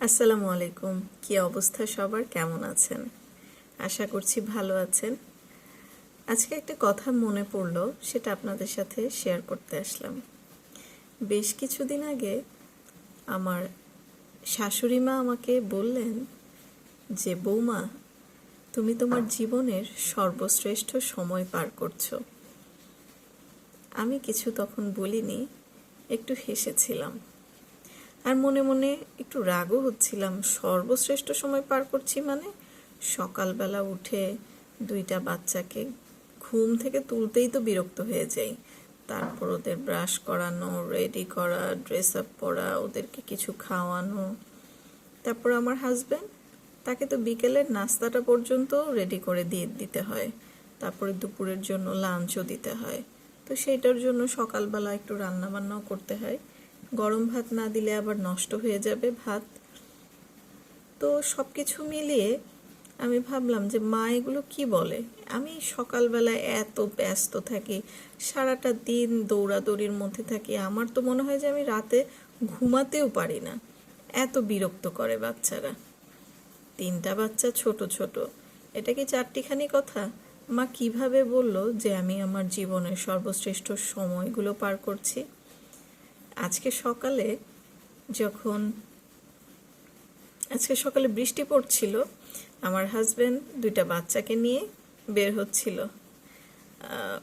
আসসালামু আলাইকুম। কি অবস্থা সবার? কেমন আছেন? আশা করছি ভালো আছেন। আজকে একটা কথা মনে পড়ল, সেটা আপনাদের সাথে শেয়ার করতে আসলাম। বেশ কিছুদিন আগে আমার শাশুড়ি মা আমাকে বললেন যে, বৌমা, তুমি তোমার জীবনের সর্বশ্রেষ্ঠ সময় পার করছ। আমি কিছু তখন বলিনি, একটু হেসেছিলাম। আর মনে মনে একটু রাগও হচ্ছিলাম। সর্বশ্রেষ্ঠ সময় পার করছি মানে সকালবেলা উঠে দুইটা বাচ্চাকে ঘুম থেকে তুলতেই তো বিরক্ত হয়ে যাই। তারপর ওদের ব্রাশ করানো রেডি করা ড্রেস আপ পরা, ওদেরকে কিছু খাওয়ানো। তারপর আমার হাজব্যান্ড তাকে তো বিকেলের নাস্তাটা পর্যন্ত রেডি করে দিয়ে দিতে হয়। তারপরে দুপুরের জন্য লাঞ্চও দিতে হয়। তো সেইটার জন্য সকালবেলা একটু রান্না বান্নাও করতে হয়। গরম ভাত না দিলে আবার নষ্ট হয়ে যাবে ভাত। তো সব কিছু মিলিয়ে আমি ভাবলাম যে মা এগুলো কি বলে? আমি সকালবেলায় এত ব্যস্ত থাকি, সারাটা দিন দৌড়াদৌড়ির মধ্যে থাকি, আমার তো মনে হয় যে আমি রাতে ঘুমাতেও পারি না। এত বিরক্ত করে বাচ্চারা। তিনটা বাচ্চা ছোট ছোট। এটা কি চারটিখানি কথা? মা কীভাবে বলল যে আমি আমার জীবনের সর্বশ্রেষ্ঠ সময়গুলো পার করছি? আজকে সকালে যখন, আজকে সকালে বৃষ্টি পড়ছিল, আমার হাজবেন্ড দুইটা বাচ্চাকে নিয়ে বের হচ্ছিল।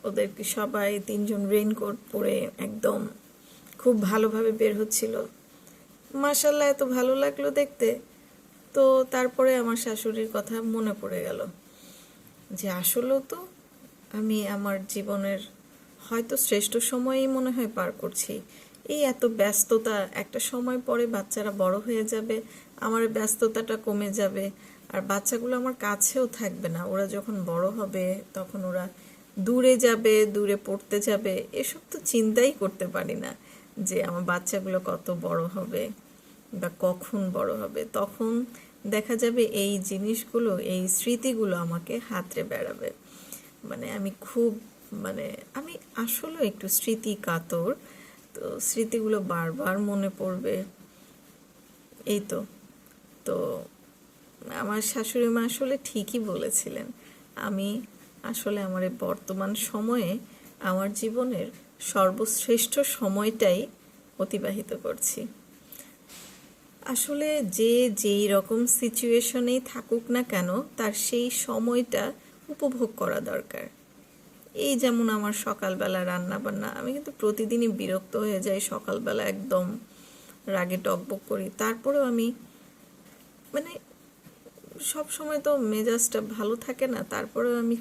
ওদেরকে সবাই তিনজন রেইনকোট পরে একদম খুব ভালোভাবে বের হচ্ছিল। মার্শাল্লাহ এত ভালো লাগল দেখতে। তো তারপরে আমার শাশুড়ির কথা মনে পড়ে গেল যে আসলেও তো আমি আমার জীবনের হয়তো শ্রেষ্ঠ সময়ই মনে হয় পার করছি। এই এত ব্যস্ততা, একটা সময় পরে বাচ্চারা বড় হয়ে যাবে, আমার ব্যস্ততাটা কমে যাবে। আর বাচ্চাগুলো আমার কাছেও থাকবে না। ওরা যখন বড় হবে, তখন ওরা দূরে যাবে, দূরে পড়তে যাবে। এসব তো চিন্তাই করতে পারি না যে আমার বাচ্চাগুলো কত বড় হবে বা কখন বড় হবে। তখন দেখা যাবে এই জিনিসগুলো, এই স্মৃতিগুলো আমাকে হাতরে বেড়াবে। মানে আমি খুব মানে আমি আসলে একটু স্মৃতি কাতর তো স্মৃতিগুলো বারবার মনে পড়বে। এই তো। তো আমার শাশুড়ি মা আসলে ঠিকই বলেছিলেন, আমি আসলে আমার বর্তমান সময়ে আমার জীবনের সর্বশ্রেষ্ঠ সময়টাই অতিবাহিত করছি। আসলে যে যেই রকম সিচুয়েশনেই থাকুক না কেন, তার সেই সময়টা উপভোগ করা দরকার। এই যেমন আমার সকালবেলা রান্না বান্না আমি কিন্তু প্রতিদিনই বিরক্ত হয়ে যাই সকালবেলা একদম রাগে টকবক করি। তারপরেও আমি মানে সব সময় তো মেজাজটা ভালো থাকে না, তারপরেও আমি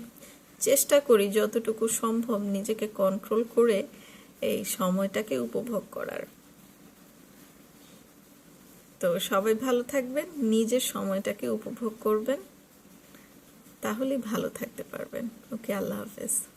চেষ্টা করি যতটুকু সম্ভব নিজেকে কন্ট্রোল করে এই সময়টাকে উপভোগ করার। তো সবাই ভালো থাকবেন নিজের সময়টাকে উপভোগ করবেন, তাহলেই ভালো থাকতে পারবেন। ওকে, আল্লাহ হাফেজ।